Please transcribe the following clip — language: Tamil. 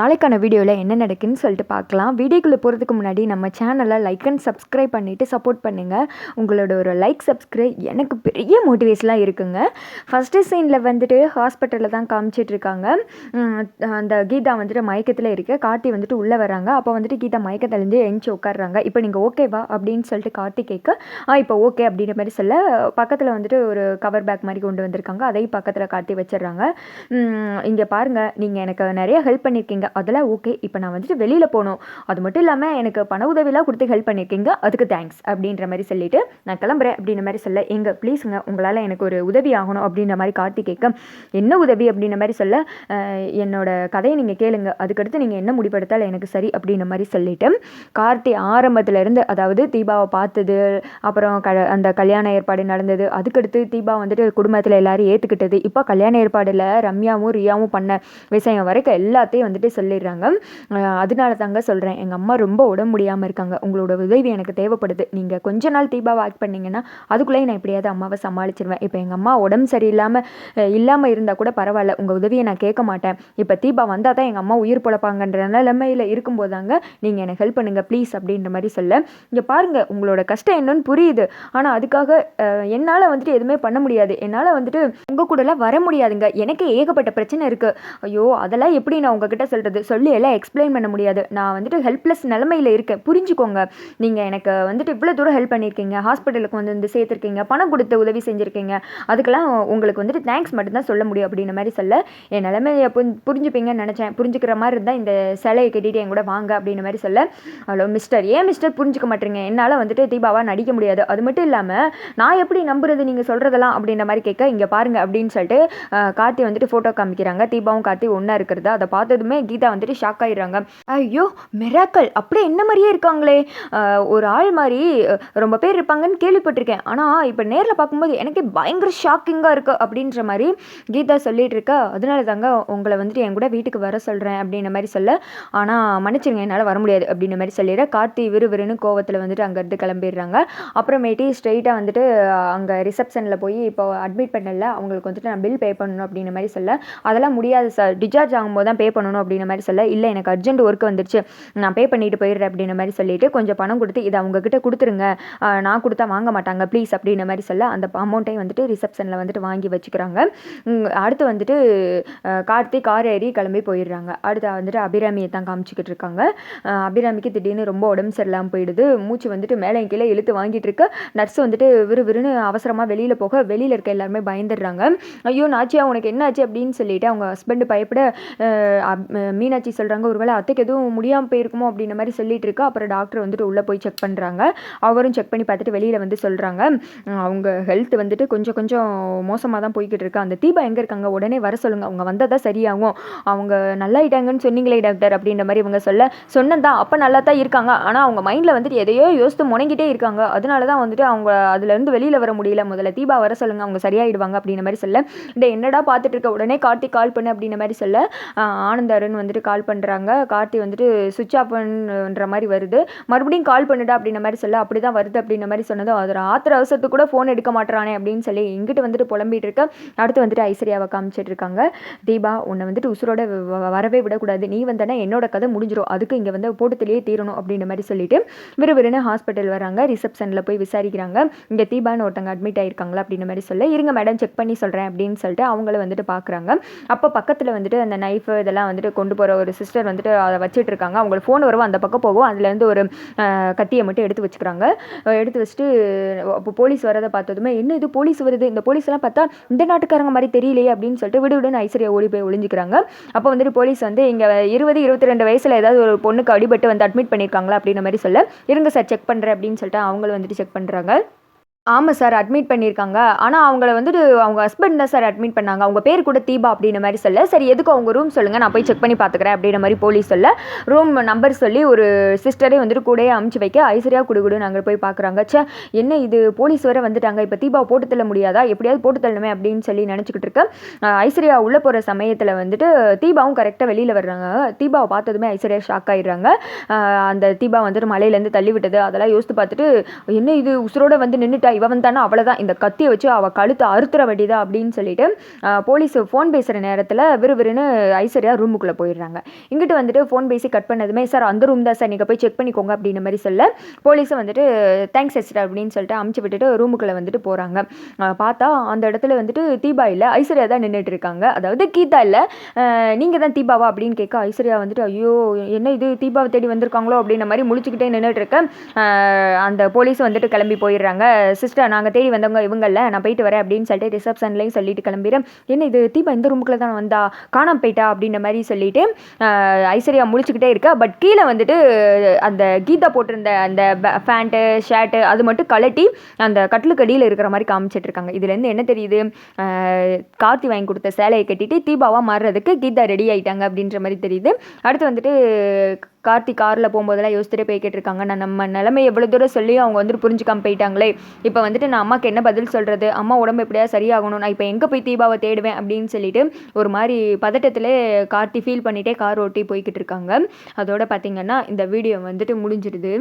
நாளைக்கான வீடியோவில் என்ன நடக்குன்னு சொல்லிட்டு பார்க்கலாம். வீடியோக்குள்ளே போகிறதுக்கு முன்னாடி நம்ம சேனலை லைக் அண்ட் சப்ஸ்கிரைப் பண்ணிவிட்டு சப்போர்ட் பண்ணுங்கள் உங்களோட ஒரு லைக் சப்ஸ்கிரைப் எனக்கு பெரிய மோட்டிவேஷனாக இருக்குங்க. ஃபஸ்ட்டு சீனில் வந்துட்டு ஹாஸ்பிட்டலில் தான் காமிச்சிட்ருக்காங்க அந்த கீதா வந்துட்டு மயக்கத்தில் இருக்க. கார்த்தி வந்துட்டு உள்ளே வராங்க. அப்போ வந்துட்டு கீதா மயக்கத்துலேருந்து எழுந்து உட்காடுறாங்க இப்போ நீங்கள் ஓகேவா அப்படின்னு சொல்லிட்டு கார்த்தி கேட்க ஆ இப்போ ஓகே அப்படின்ற மாதிரி சொல்ல பக்கத்தில் வந்துட்டு ஒரு கவர் பேக் மாதிரி கொண்டு வந்திருக்காங்க. அதையும் பக்கத்தில் காட்டி வச்சிடுறாங்க. இங்கே பாருங்கள் நீங்கள் எனக்கு நிறைய ஹெல்ப் பண்ணியிருக்கீங்க அதெல்லாம் ஓகே இப்போ நான் வந்துட்டு வெளியில் போகணும் அது மட்டும் இல்லாமல் எனக்கு பண உதவிலாம் கொடுத்து ஹெல்ப் பண்ணியிருக்கீங்க. அதுக்கு தேங்க்ஸ் அப்படின்ற மாதிரி சொல்லிட்டு நான் கிளம்புறேன் அப்படின்ற மாதிரி சொல்ல எங்க ப்ளீஸுங்க உங்களால் எனக்கு ஒரு உதவி ஆகணும் அப்படின்ற மாதிரி கார்த்தி கேட்க என்ன உதவி? அப்படின்ற மாதிரி சொல்ல என்னோட கதையை நீங்கள் கேளுங்க. அதுக்கடுத்து நீங்கள் என்ன முடிவெடுத்தாலும் எனக்கு சரி அப்படின்ற மாதிரி சொல்லிட்டு கார்த்தி ஆரம்பத்துலேருந்து அதாவது தீபாவை பார்த்தது அப்புறம் க அந்த கல்யாண ஏற்பாடு நடந்தது. அதுக்கடுத்து தீபா வந்துட்டு குடும்பத்தில் எல்லாரும் ஏற்றுக்கிட்டது இப்போ கல்யாண ஏற்பாடில் ரம்யாவும் ரியாவும் பண்ண விஷயம் வரைக்கும் எல்லாத்தையும் வந்துட்டு சொல்லிடுறாங்க. அதனால தாங்க சொல்கிறேன் எங்கள் அம்மா ரொம்ப உடம்பு முடியாமல் இருக்காங்க. உங்களோட உதவி எனக்கு தேவைப்படுது. நீங்கள் கொஞ்ச நாள் தீபாவை ஆக்ட் பண்ணீங்கன்னா அதுக்குள்ளேயே நான் எப்படியாவது அம்மாவை சமாளிச்சிருவேன். இப்போ எங்கள் அம்மா உடம்பு சரியில்லாமல் இல்லாமல் இருந்தால் கூட பரவாயில்ல உங்கள் உதவியை நான் கேட்க மாட்டேன். இப்போ தீபா வந்தால் தான் எங்கள் அம்மா உயிர் பொழப்பாங்கன்ற நிலைமையில் இருக்கும்போதாங்க நீங்கள் எனக்கு ஹெல்ப் பண்ணுங்கள் ப்ளீஸ் அப்படின்ற மாதிரி சொல்ல. இங்கே பாருங்கள் உங்களோட கஷ்டம் என்னன்னு புரியுது. ஆனால் அதுக்காக என்னால் வந்துட்டு எதுவுமே பண்ண முடியாது. என்னால் வந்துட்டு உங்கள் கூடலாம் வர முடியாதுங்க. எனக்கு ஏகப்பட்ட பிரச்சனை இருக்குது ஐயோ அதெல்லாம் எப்படி நான் உங்ககிட்ட சொல்கிறது சொல்லி எல்லாம் எக்ஸ்பிளைன் பண்ண முடியாது. நான் வந்துட்டு ஹெல்ப்லெஸ் நிலமையில் இருக்கேன். புரிஞ்சுக்கோங்க. நீங்கள் எனக்கு வந்துட்டு இவ்வளோ தூரம் ஹெல்ப் பண்ணியிருக்கீங்க. ஹாஸ்பிட்டலுக்கு வந்து வந்து சேர்த்துருக்கீங்க. பணம் கொடுத்து உதவி செஞ்சுருக்கீங்க. அதுக்கெல்லாம் உங்களுக்கு வந்துட்டு தேங்க்ஸ் மட்டும்தான் சொல்ல முடியும் அப்படின்ற மாதிரி சொல்ல என் நிலமையை புரிஞ்சுப்பீங்கன்னு நினச்சேன். புரிஞ்சுக்கிற மாதிரி இருந்தால் இந்த சிலையை கட்டிட்டு என் கூட வாங்க அப்படின்ற மாதிரி சொல்ல ஹலோ மிஸ்டர் ஏன் மிஸ்டர் புரிஞ்சுக்க மாட்டேங்க என்னால் வந்துட்டு தீபாவா நடிக்க முடியாது. அது மட்டும் இல்லாமல் நான் எப்படி நம்புறது நீங்கள் சொல்கிறதெல்லாம் அப்படின்ற மாதிரி கேட்க இங்கே பாருங்க அப்படின்னு சொல்லிட்டு கார்த்தி வந்துட்டு ஃபோட்டோ காமிக்கிறாங்க. தீபாவும் கார்த்தி ஒன்றா இருக்கிறது? அதை பார்த்ததுமே கீதா வந்துட்டு ஷாக் ஆகிடுறாங்க ஐயோ மெராக்கல் அப்படியே என்ன மாதிரியே இருக்காங்களே? ஒரு ஆள் மாதிரி ரொம்ப பேர் இருப்பாங்கன்னு கேள்விப்பட்டிருக்கேன். ஆனால் இப்போ நேரில் பார்க்கும்போது எனக்கே பயங்கர ஷாக்கிங்காக இருக்குது அப்படின்ற மாதிரி கீதா சொல்லிட்டு இருக்கா. அதனால தாங்க உங்களை வந்துட்டு என் கூட வீட்டுக்கு வர சொல்கிறேன் அப்படின்ற மாதிரி சொல்ல. ஆனால் மன்னிச்சிருங்க என்னால் வர முடியாது அப்படின்ற மாதிரி சொல்லிடுற கார்த்தி விறுவிறுன்னு கோவத்தில் வந்துட்டு அங்கேருந்து கிளம்பிடுறாங்க. அப்புறமேட்டி ஸ்ட்ரெயிட்டாக வந்துட்டு அங்கே ரிசப்ஷனில் போய் இப்போ அட்மிட் பண்ணல. அவங்களுக்கு வந்துட்டு நான் பில் பே பண்ணணும் அப்படின்ற மாதிரி சொல்ல. அதெல்லாம் முடியாது சார் டிஸ்சார்ஜ் ஆகும்போது தான் பே பண்ணணும் அப்படின்னு அப்படின்ற மாதிரி சொல்ல இல்லை எனக்கு அர்ஜென்ட் ஒர்க் வந்துருச்சு. நான் பே பண்ணிட்டு போயிடுறேன் அப்படின்ற மாதிரி சொல்லிட்டு கொஞ்சம் பணம் கொடுத்து இதை அவங்கக்கிட்ட கொடுத்துருங்க. நான் கொடுத்தா வாங்க மாட்டாங்க ப்ளீஸ் அப்படின்ற மாதிரி சொல்ல அந்த அமௌண்ட்டையும் வந்துட்டு ரிசப்ஷனில் வந்துட்டு வாங்கி வச்சுக்கிறாங்க. அடுத்து வந்துட்டு கார்த்தி கார் ஏறி கிளம்பி போயிடுறாங்க. அடுத்து வந்துட்டு அபிராமியை தான் காமிச்சிக்கிட்டு இருக்காங்க. அபிராமிக்கு திடீர்னு ரொம்ப உடம்பு சரியில்லாமல் போயிடுது. மூச்சு வந்துட்டு மேலே கீழே இழுத்து வாங்கிட்டு இருக்க. நர்ஸ் வந்துட்டு விறுவிறுன்னு அவசரமாக வெளியில் போக வெளியில் இருக்க எல்லாருமே பயந்துடுறாங்க. ஐயோ நாச்சியா உனக்கு என்ன ஆச்சு அப்படின்னு சொல்லிட்டு அவங்க ஹஸ்பண்டு பயப்பட அப்- மீனாட்சி சொல்கிறாங்க ஒருவேளை அத்தைக்கு எதுவும் முடியாமல் போயிருக்குமோ அப்படின்ற மாதிரி சொல்லிட்டு இருக்கு. அப்புறம் டாக்டர் வந்துட்டு உள்ளே போய் செக் பண்ணுறாங்க அவரும் செக் பண்ணி பார்த்துட்டு வெளியில் வந்து சொல்கிறாங்க அவங்க ஹெல்த் வந்துட்டு கொஞ்சம் கொஞ்சம் மோசமாக தான் போய்கிட்டு இருக்கு. அந்த தீபா எங்கே இருக்காங்க? உடனே வர சொல்லுங்கள் அவங்க வந்தால் தான் சரியாகும். அவங்க நல்லாயிட்டாங்கன்னு சொன்னீங்களே டாக்டர் அப்படின்ற மாதிரி இவங்க சொல்ல சொன்னதான் அப்போ நல்லா தான் இருக்காங்க. ஆனால் அவங்க மைண்டில் வந்துட்டு எதையோ யோசித்து முணங்கிட்டே இருக்காங்க. அதனால தான் வந்துட்டு அவங்க அதுலேருந்து வெளியில் வர முடியல. முதல்ல தீபா வர சொல்லுங்க. அவங்க சரியாயிடுவாங்க அப்படின்ற மாதிரி சொல்ல இந்த என்னடா பார்த்துட்டு இருக்க? உடனே காட்டி கால் பண்ணு அப்படின்ற மாதிரி சொல்ல ஆனந்த அருண் வந்துட்டு கால் பண்ணுறாங்க கார்த்தி வந்துட்டு சுவிட்ச் ஆஃப் பண்ணுன்ற மாதிரி வருது. மறுபடியும் கால் பண்ணுடா அப்படின்ற மாதிரி சொல்ல அப்படி தான் வருது அப்படின்ற மாதிரி சொன்னதும் அது ஆத்திர அவசரத்துக்கு கூட ஃபோன் எடுக்க மாட்டானே அப்படின்னு சொல்லி இங்கிட்டு வந்துட்டு புலம்பிட்டு இருக்க அடுத்து வந்துட்டு ஐஸ்வர்யாவை காமிச்சிட்டு இருக்காங்க. தீபா உன்னை வந்துட்டு உசுரோட வ- வரவே விடக்கூடாது. நீ வந்தனா என்னோட கதை முடிஞ்சிடும் அதுக்கு இங்கே வந்து போட்டத்திலேயே தீரணும் அப்படின்ற மாதிரி சொல்லிட்டு விறுவிறுன்னு ஹாஸ்பிட்டல் வராங்க. ரிசப்ஷனில் போய் விசாரிக்கிறாங்க. இங்கே தீபான்னு ஒருத்தங்க அட்மிட் ஆயிருக்காங்களா? அப்படின்ற மாதிரி சொல்ல இருங்க மேடம் செக் பண்ணி சொல்கிறேன் அப்படின்னு சொல்லிட்டு அவங்கள வந்துட்டு பார்க்குறாங்க அப்போ பக்கத்தில் வந்துட்டு அந்த நைஃபு இதெல்லாம் வந்துட்டு கொண்டு கொண்டு போகிற ஒரு சிஸ்டர் வந்துட்டு அதை வச்சுட்டு இருக்காங்க. அவங்களுக்கு ஃபோன் வரும் அந்த பக்கம் போகும். அதுலேருந்து ஒரு கத்தியை மட்டும் எடுத்து வச்சுக்கிறாங்க. எடுத்து வச்சுட்டு அப்போ போலீஸ் வரதை பார்த்ததுமே என்ன இது? போலீஸ் வருது? இந்த போலீஸ்லாம் பார்த்தா இந்த நாட்டுக்காரங்க மாதிரி தெரியலையே? அப்படின்னு சொல்லிட்டு விடு விடுன்னு ஐஸ்வர்யா ஓடி போய் ஒளிஞ்சிக்கிறாங்க. அப்போ வந்துட்டு போலீஸ் வந்து இங்கே இருபது இருபத்தி ரெண்டு வயசில் ஏதாவது ஒரு பொண்ணுக்கு அடிபட்டு வந்து அட்மிட் பண்ணியிருக்காங்களா அப்படின்ற மாதிரி சொல்ல இருங்க சார் செக் பண்ணுறேன் அப்படின்னு சொல்லிட்டு அவங்களும் வந்துட்டு செக் பண்ணுறாங்க ஆமாம் சார் அட்மிட் பண்ணியிருக்காங்க ஆனால் அவங்கள வந்துட்டு அவங்க ஹஸ்பண்ட் தான் சார் அட்மிட் பண்ணாங்க. அவங்க பேர் கூட தீபா அப்படின்ற மாதிரி சொல்ல சரி எதுக்கு அவங்க ரூம் சொல்லுங்கள் நான் போய் செக் பண்ணி பார்த்துக்கிறேன் அப்படின்ற மாதிரி போலீஸ் சொல்ல ரூம் நம்பர் சொல்லி ஒரு சிஸ்டரே வந்துட்டு கூடயே அமுச்சு வைக்க ஐஸ்வர்யா குடுகுடு நாங்கள் போய் பார்க்குறாங்க ச்சே என்ன இது? போலீஸ் வர வந்துட்டாங்க. இப்போ தீபாவை போட்டு தள்ள முடியாதா? எப்படியாவது போட்டு தள்ளணுமே அப்படின்னு சொல்லி நினச்சிக்கிட்டு இருக்கேன் ஐஸ்வர்யா உள்ளே போகிற சமயத்தில் வந்துட்டு தீபாவும் கரெக்டாக வெளியில் வர்றாங்க. தீபாவை பார்த்ததுமே ஐஸ்வர்யா ஷாக் ஆயிடுறாங்க. அந்த தீபா வந்துட்டு மலையிலேருந்து தள்ளி விட்டது. அதெல்லாம் யோசித்து பார்த்துட்டு என்ன இது? உசுரோட வந்து நின்றுட்டா இவ வந்தானா அவ்வளோதான் இந்த கத்தியை வச்சு அவள் கழுத்தை அறுத்துற வேண்டியதா அப்படின்னு சொல்லிட்டு போலீஸ் ஃபோன் பேசுகிற நேரத்தில் விறுவிறுன்னு ஐஸ்வர்யா ரூமுக்குள்ளே போயிடுறாங்க. இங்கிட்டு வந்துட்டு ஃபோன் பேசி கட் பண்ணதுமே சார் அந்த ரூம் தான் சார். நீங்கள் போய் செக் பண்ணிக்கோங்க அப்படின்ன மாதிரி சொல்ல போலீஸும் வந்துட்டு தேங்க்ஸ் எஸ்டர் அப்படின்னு சொல்லிட்டு அமுச்சு விட்டுட்டு ரூமுக்குள்ளே வந்துட்டு போகிறாங்க பார்த்தா அந்த இடத்துல வந்துட்டு தீபா இல்லை ஐஸ்வர்யா தான் நின்றுட்டு இருக்காங்க. அதாவது கீதா இல்லை நீங்கள் தான் தீபாவா? அப்படின்னு கேட்க ஐஸ்வர்யா வந்துட்டு ஐயோ என்ன இது? தீபாவை தேடி வந்திருக்காங்களோ? அப்படின்ற மாதிரி முழிச்சுக்கிட்டே நின்றுட்டு இருக்க அந்த போலீஸ் வந்துட்டு கிளம்பி போயிடுறாங்க. சிஸ்டர் நாங்கள் தேடி வந்தவங்க இவங்கள நான் போயிட்டு வரேன் அப்படின்னு சொல்லிட்டு ரிசப்ஷன்லேயும் சொல்லிட்டு கிளம்பிடுறேன் என்ன இது தீபா இந்த ரூமுக்குள்ள தான் வந்தா? காணாம போயிட்டா? அப்படின்ற மாதிரி சொல்லிட்டு ஐஸ்வர்யா முழிச்சுக்கிட்டே இருக்கா. பட் கீழே வந்துட்டு அந்த கீதா போட்டிருந்த அந்த ஃபேண்ட்டு ஷர்ட்டு அது மட்டும் கலட்டி அந்த கட்டிலுக்கடியில் இருக்கிற மாதிரி காமிச்சிட்டு இருக்காங்க. இதுலேருந்து என்ன தெரியுது? கார்த்தி வாங்கி கொடுத்த சேலையை கட்டிட்டு தீபாவாக மாறுறதுக்கு கீதா ரெடி ஆகிட்டாங்க அப்படின்ற மாதிரி தெரியுது. அடுத்து வந்துட்டு கார்த்தி காரில் போகும்போதெல்லாம் யோசிச்சுட்டு போய்கிட்டு இருக்காங்க நான் நம்ம நிலைமை எவ்வளோ தூரம் சொல்லி அவங்க வந்துட்டு புரிஞ்சுக்காம போயிட்டாங்களே. இப்போ வந்துட்டு நான் அம்மாவுக்கு என்ன பதில் சொல்கிறது அம்மா உடம்பு எப்படியா சரியாகணும்? நான் இப்போ எங்கே போய் தீபாவை தேடுவேன் அப்படின்னு சொல்லிட்டு ஒரு மாதிரி பதட்டத்திலே கார்த்தி ஃபீல் பண்ணிகிட்டே கார் ஓட்டி போய்கிட்டு இருக்காங்க. அதோட பார்த்திங்கன்னா இந்த வீடியோ வந்துட்டு முடிஞ்சிடுது